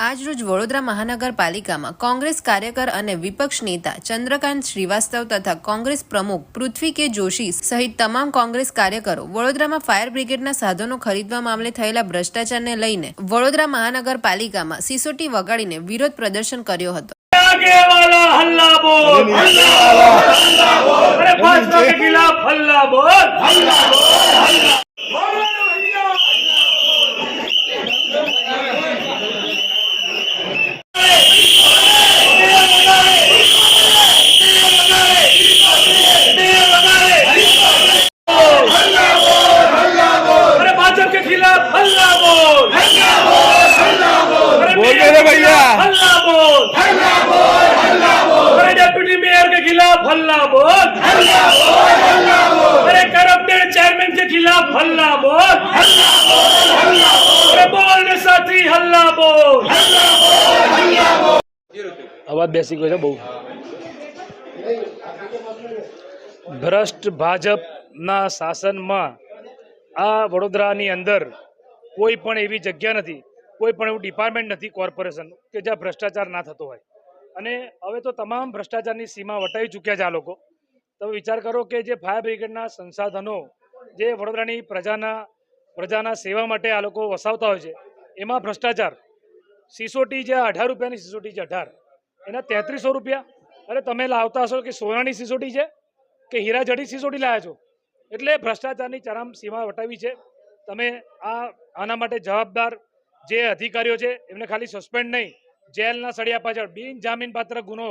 આજરોજ વડોદરા મહાનગરપાલિકામાં કોંગ્રેસ કાર્યકર અને વિપક્ષ નેતા ચંદ્રકાંત શ્રીવાસ્તવ તથા કોંગ્રેસ પ્રમુખ પૃથ્વી કે જોશી સહિત તમામ કોંગ્રેસ કાર્યકરો વડોદરામાં ફાયર બ્રિગેડના સાધનો ખરીદવા મામલે થયેલા ભ્રષ્ટાચારને લઈને વડોદરા મહાનગરપાલિકામાં સીસોટી વગાડીને વિરોધ પ્રદર્શન કર્યો હતો. हल्ला बोल अरे बोल दे रे भैया। हल्ला बोल अरे डेप्यूटी मेयर के खिलाफ हल्ला बोल अरे करप्टेड चेयरमैन के खिलाफ हल्ला बोल अरे बोल रे साथी हल्ला बोल અવાજ બેસી ગયો છે બહુ ભ્રષ્ટ ભાજપના શાસનમાં આ વડોદરાની અંદર કોઈ પણ એવી જગ્યા નથી, કોઈ પણ એવું ડિપાર્ટમેન્ટ નથી કોર્પોરેશન કે જ્યાં ભ્રષ્ટાચાર ના થતો હોય. અને હવે તો તમામ ભ્રષ્ટાચારની સીમા વટાવી ચૂક્યા છે આ લોકો. તમે વિચાર કરો કે જે ફાયર બ્રિગેડના સંસાધનો, જે વડોદરાની પ્રજાના પ્રજાના સેવા માટે આ લોકો વસાવતા હોય છે, એમાં ભ્રષ્ટાચાર. સિસોટી જે અઢાર રૂપિયાની સિસોટી છે, અઢાર. એના તેત્રીસો રૂપિયા. અરે તમે લાવતા હશો કે સોનાની સિસોટી છે? કે હીરા જડી સિસોટી લાવ્યા છો? એટલે ભ્રષ્ટાચારની ચરમ સીમા વટાવી છે. તમે આ, આના માટે જવાબદાર જે અધિકારીઓ છે, એમને ખાલી સસ્પેન્ડ નહીં, જેલના સળિયા પાછળ, બિન જામીનપાત્ર ગુનો,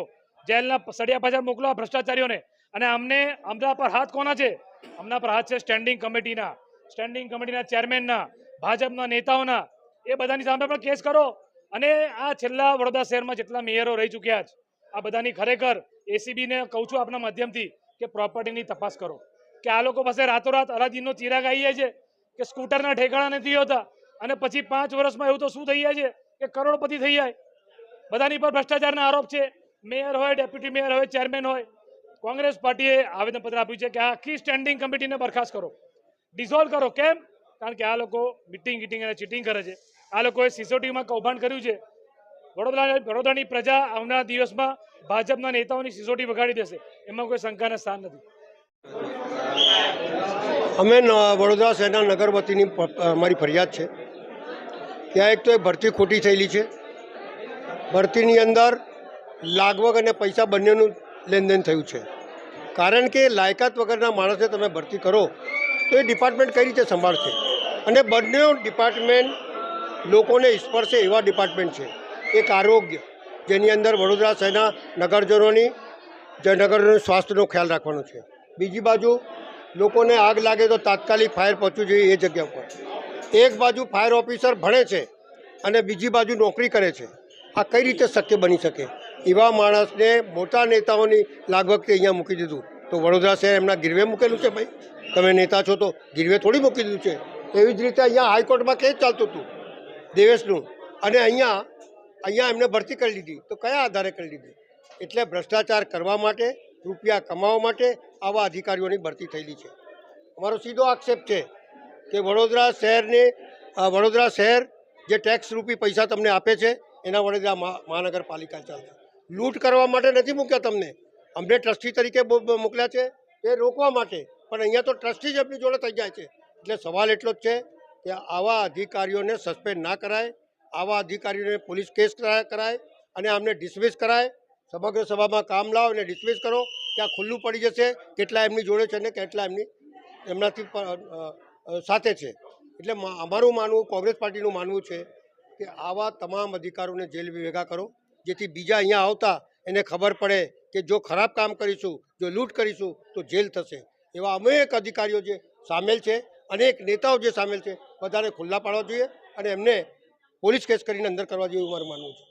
જેલના સળિયા પાછળ મોકલો આ ભ્રષ્ટાચારીઓને. અને અમને અમદાવાદ પર હાથ કોના છે? અમના પર હાથ છે સ્ટેન્ડિંગ કમિટીના સ્ટેન્ડિંગ કમિટીના ચેરમેનના ભાજપના નેતાઓના. એ બધાની સામે પણ કેસ કરો. અને આ છેલ્લા વડોદરા શહેરમાં જેટલા મેયરો રહી ચૂક્યા છે, આ બધાની ખરેખર એસીબીને કહું છું આપના માધ્યમથી કે પ્રોપર્ટીની તપાસ કરો. કે આ લોકો પાસે રાતોરાત અરાજીનો ચિરાગ આવી જાય છે? કે સ્કૂટરના ઠેકાણા નથી હોતા. અને પછી પાંચ વર્ષમાં એવું તો શું થઈ જાય છે? કે કરોડપતિ થઈ જાય. બધાની પર ભ્રષ્ટાચારના આરોપ છે. મેયર હોય, ડેપ્યુટી મેયર હોય, ચેરમેન હોય. કોંગ્રેસ પાર્ટીએ આવેદનપત્ર આપ્યું છે કે આખી સ્ટેન્ડિંગ કમિટીને બરખાસ્ત કરો. ડિઝોલ્વ કરો. કેમ? કારણ કે આ લોકો મિટિંગ ગીટિંગ અને ચીટિંગ કરે છે. આ લોકોએ સિસોટીમાં કૌભાંડ કર્યું છે. વડોદરા વડોદરાની પ્રજા આવનારા દિવસમાં ભાજપના નેતાઓની સિસોટી વગાડી દેશે. એમાં કોઈ શંકાને સ્થાન નથી. અમે વડોદરા શહેરના નગર વતીની અમારી ફરિયાદ છે. ત્યાં એક તો એ ભરતી ખોટી થયેલી છે. ભરતીની અંદર લાગવગ અને પૈસા બંનેનું લેનદેન થયું છે. કારણ કે લાયકાત વગરના માણસને તમે ભરતી કરો, તો એ ડિપાર્ટમેન્ટ કઈ રીતે સંભાળશે? અને બંને ડિપાર્ટમેન્ટ લોકોને સ્પર્શે એવા ડિપાર્ટમેન્ટ છે. એક આરોગ્ય, જેની અંદર વડોદરા શહેરના નગરજનોની જ નગરજનો સ્વાસ્થ્યનો ખ્યાલ રાખવાનો છે. બીજી બાજુ લોકોને આગ લાગે તો તાત્કાલિક ફાયર પહોંચવું જોઈએ એ જગ્યા ઉપર. એક બાજુ ફાયર ઓફિસર ભણે છે અને બીજી બાજુ નોકરી કરે છે. આ કઈ રીતે શક્ય બની શકે? એવા માણસને મોટા નેતાઓની લાગવગથી અહીંયા મૂકી દીધું. તો વડોદરા શહેર એમના ગીરવે મૂકેલું છે ભાઈ? તમે નેતા છો તો ગીરવે થોડી મૂકી દીધું છે. એવી જ રીતે અહીંયા હાઈકોર્ટમાં કેસ ચાલતું હતું, દેવેશનું. અને અહીંયા અહીંયા એમને ભરતી કરી લીધી. તો કયા આધારે કરી લીધી? એટલે ભ્રષ્ટાચાર કરવા માટે રૂપિયા કમાવા માટે આવા અધિકારીઓની ભરતી થયેલી છે. અમારો સીધો આક્ષેપ છે કે વડોદરા શહેરને વડોદરા શહેર જે ટેક્સ રૂપી પૈસા તમને આપે છે, એના વડોદરા મહા- મહાનગરપાલિકા ચાલતા. લૂંટ કરવા માટે નથી મૂક્યા તમને. અમને ટ્રસ્ટી તરીકે મોકલ્યા છે. એ રોકવા માટે. પણ અહીંયા તો ટ્રસ્ટી જ એમની જોડે થઈ જાય છે. એટલે સવાલ એટલો જ છે કે આવા અધિકારીઓને સસ્પેન્ડ ના કરાય, આવા અધિકારીઓને પોલીસ કેસ કરાય અને આમને ડિસમિસ કરાય. સમગ્ર સભામાં કામ લાવો અને ડિસમિસ કરો ત્યાં ખુલ્લું પડી જશે, કેટલા એમની જોડે છે ને કેટલા એમની, એમનાથી સાથે છે. એટલે અમારું માનવું, કોંગ્રેસ પાર્ટીનું માનવું છે કે આવા તમામ અધિકારોને જેલ ભેગા કરો, જેથી બીજા અહીંયા આવતા એને ખબર પડે કે જો ખરાબ કામ કરીશું, જો લૂંટ કરીશું, તો જેલ થશે. એવા અનેક અધિકારીઓ જે સામેલ છે, અનેક નેતાઓ જે સામેલ છે, બધાને ખુલ્લા પાડવા જોઈએ અને એમને પોલીસ કેસ કરીને અંદર કરવા જોઈએ એવું મારું માનવું છે.